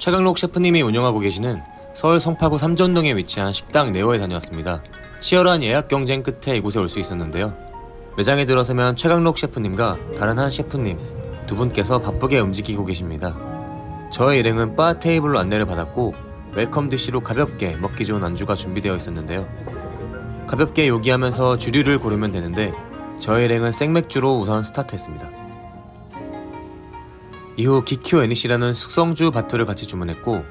최강록 셰프님이 운영하고 계시는 서울 성파구 삼전동에 위치한 식당 네오에 다녀왔습니다. 치열한 예약 경쟁 끝에 이곳에 올 수 있었는데요. 매장에 들어서면 최강록 셰프님과 다른 한 셰프님 두 분께서 바쁘게 움직이고 계십니다. 저의 일행은 바 테이블로 안내를 받았고 웰컴 디시로 가볍게 먹기 좋은 안주가 준비되어 있었는데요. 가볍게 요기하면서 주류를 고르면 되는데 저의 일행은 생맥주로 우선 스타트했습니다. 이후 기큐 애니시라는 숙성주 바토를 같이 주문했고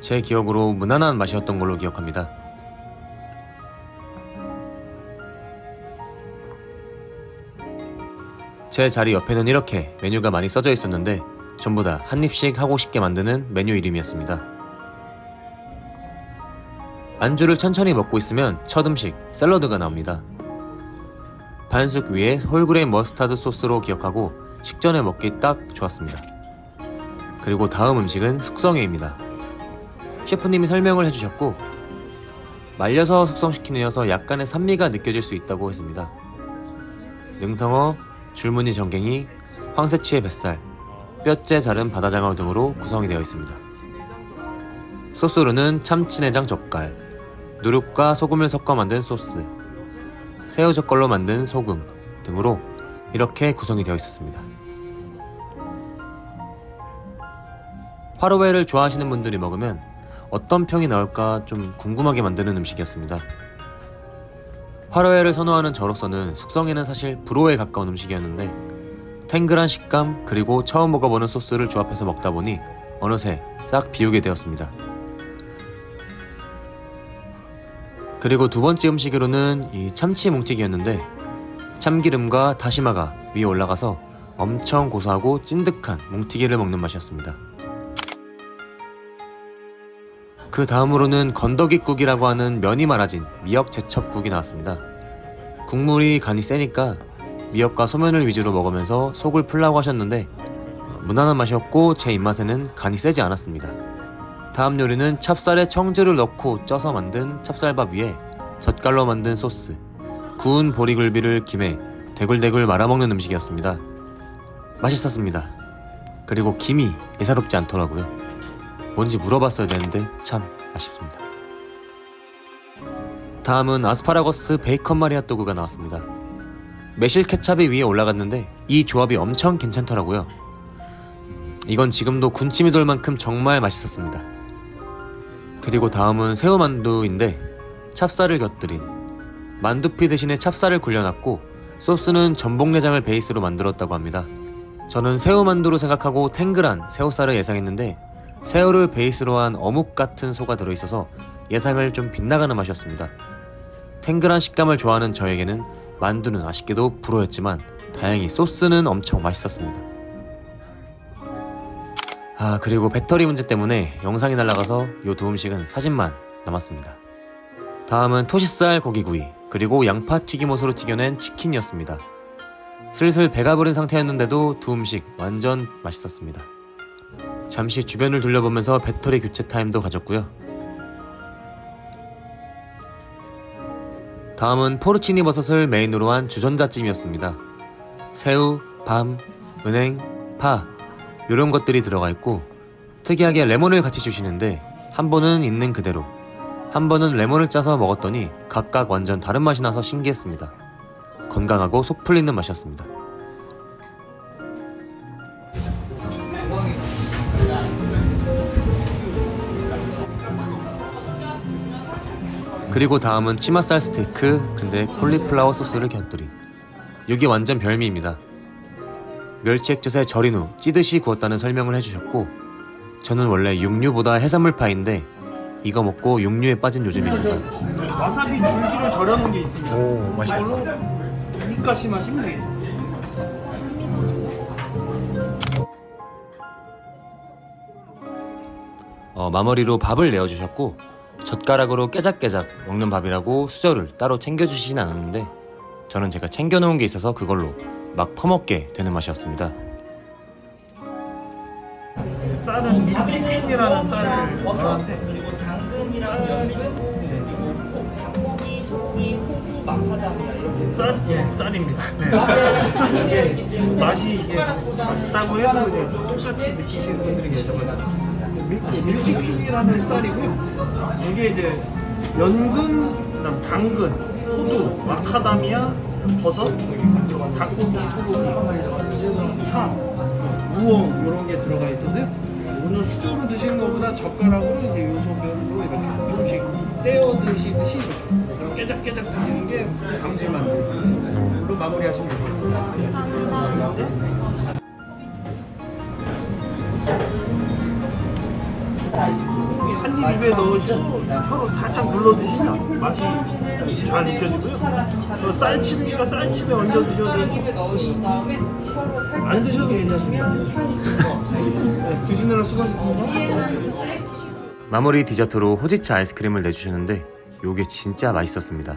제 기억으로 무난한 맛이었던 걸로 기억합니다. 제 자리 옆에는 이렇게 메뉴가 많이 써져 있었는데 전부 다 한 입씩 하고 싶게 만드는 메뉴 이름이었습니다. 안주를 천천히 먹고 있으면 첫 음식 샐러드가 나옵니다. 반숙 위에 홀그레인 머스타드 소스로 기억하고 식전에 먹기 딱 좋았습니다. 그리고 다음 음식은 숙성회입니다. 셰프님이 설명을 해주셨고 말려서 숙성시키는 이어서 약간의 산미가 느껴질 수 있다고 했습니다. 능성어, 줄무늬 전갱이, 황새치의 뱃살, 뼈째 자른 바다장어 등으로 구성이 되어 있습니다. 소스로는 참치내장 젓갈, 누룩과 소금을 섞어 만든 소스, 새우 젓갈로 만든 소금 등으로 이렇게 구성이 되어 있었습니다. 화로회를 좋아하시는 분들이 먹으면 어떤 평이 나올까 좀 궁금하게 만드는 음식이었습니다. 화로회를 선호하는 저로서는 숙성에는 사실 불호에 가까운 음식이었는데 탱글한 식감 그리고 처음 먹어보는 소스를 조합해서 먹다 보니 어느새 싹 비우게 되었습니다. 그리고 두 번째 음식으로는 이 참치 뭉티기였는데 참기름과 다시마가 위에 올라가서 엄청 고소하고 찐득한 뭉티기를 먹는 맛이었습니다. 그 다음으로는 건더기국이라고 하는 면이 말아진 미역 제첩국이 나왔습니다. 국물이 간이 세니까 미역과 소면을 위주로 먹으면서 속을 풀라고 하셨는데 무난한 맛이었고 제 입맛에는 간이 세지 않았습니다. 다음 요리는 찹쌀에 청주를 넣고 쪄서 만든 찹쌀밥 위에 젓갈로 만든 소스, 구운 보리굴비를 김에 대굴대굴 말아먹는 음식이었습니다. 맛있었습니다. 그리고 김이 예사롭지 않더라고요. 뭔지 물어봤어야 되는데 참 아쉽습니다. 다음은 아스파라거스 베이컨 마리아또그가 나왔습니다. 매실 케찹이 위에 올라갔는데 이 조합이 엄청 괜찮더라고요. 이건 지금도 군침이 돌 만큼 정말 맛있었습니다. 그리고 다음은 새우만두인데 찹쌀을 곁들인 만두피 대신에 찹쌀을 굴려놨고 소스는 전복내장을 베이스로 만들었다고 합니다. 저는 새우만두로 생각하고 탱글한 새우살을 예상했는데 새우를 베이스로 한 어묵 같은 소가 들어있어서 예상을 좀 빗나가는 맛이었습니다. 탱글한 식감을 좋아하는 저에게는 만두는 아쉽게도 불호였지만 다행히 소스는 엄청 맛있었습니다. 아 그리고 배터리 문제 때문에 영상이 날아가서 요 두 음식은 사진만 남았습니다. 다음은 토시살 고기구이 그리고 양파 튀김옷으로 튀겨낸 치킨이었습니다. 슬슬 배가 부른 상태였는데도 두 음식 완전 맛있었습니다. 잠시 주변을 둘러보면서 배터리 교체 타임도 가졌고요. 다음은 포르치니 버섯을 메인으로 한 주전자찜이었습니다. 새우, 밤, 은행, 파 이런 것들이 들어가 있고 특이하게 레몬을 같이 주시는데 한 번은 있는 그대로 한 번은 레몬을 짜서 먹었더니 각각 완전 다른 맛이 나서 신기했습니다. 건강하고 속 풀리는 맛이었습니다. 그리고 다음은 치맛살 스테이크 근데 콜리플라워 소스를 곁들인 여기 완전 별미입니다. 멸치 액젓에 절인 후 찌듯이 구웠다는 설명을 해주셨고 저는 원래 육류보다 해산물파인데 이거 먹고 육류에 빠진 요즘입니다. 와사비 줄기를 절여놓은 게 있습니다. 오 이걸로 이까지 마시면 되겠습니다. 어, 마무리로 밥을 내어주셨고 젓가락으로 깨작깨작 먹는 밥이라고 수저를 따로 챙겨주시진 않았는데 저는 제가 챙겨놓은 게 있어서 그걸로 막 퍼먹게 되는 맛이었습니다. 쌀은 밀키퀸이라는 쌀을 넣었는데 쌀, 예, 쌀입니다. 네. 이게 맛이 이게 맛있다고 해도 이제 똑같이 느끼시는 분들이 계셔가지고 밀- 밀키퀸이라는 쌀이고요. 이게 이제 연근, 그다음 당근, 호두, 마카다미아, 버섯, 닭고기, 소고기, 향, 우엉 이런 게 들어가 있어서요. 오늘 수저로 드시는 것보다 젓가락으로 이제 요소별로 이렇게 조금씩 떼어 드시듯이 깨작깨작 드시는 게 감칠만두. 물로 마무리하시면 됩니다. 한입 입에 넣으시고 혀로 살짝 눌러 드시면 맛이 잘 느껴지고요. 저 쌀칩이니까 쌀칩에 얹어 드셔도 안 드셔도 괜찮습니다. 네, 드시느라 수고하셨습니다. 마무리 디저트로 호지차 아이스크림을 내주셨는데 요게 진짜 맛있었습니다.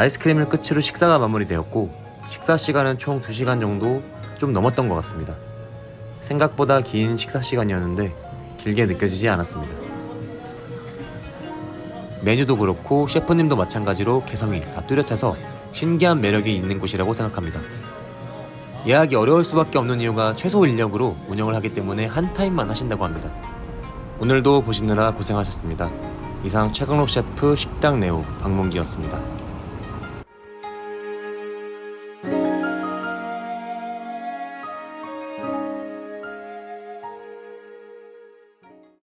아이스크림을 끝으로 식사가 마무리되었고 식사 시간은 총 2시간 정도 좀 넘었던 것 같습니다. 생각보다 긴 식사 시간이었는데 길게 느껴지지 않았습니다. 메뉴도 그렇고 셰프님도 마찬가지로 개성이 다 뚜렷해서 신기한 매력이 있는 곳이라고 생각합니다. 예약이 어려울 수밖에 없는 이유가 최소 인력으로 운영을 하기 때문에 한 타임만 하신다고 합니다. 오늘도 보시느라 고생하셨습니다. 이상 최강록 셰프 식당 네오 박문기였습니다.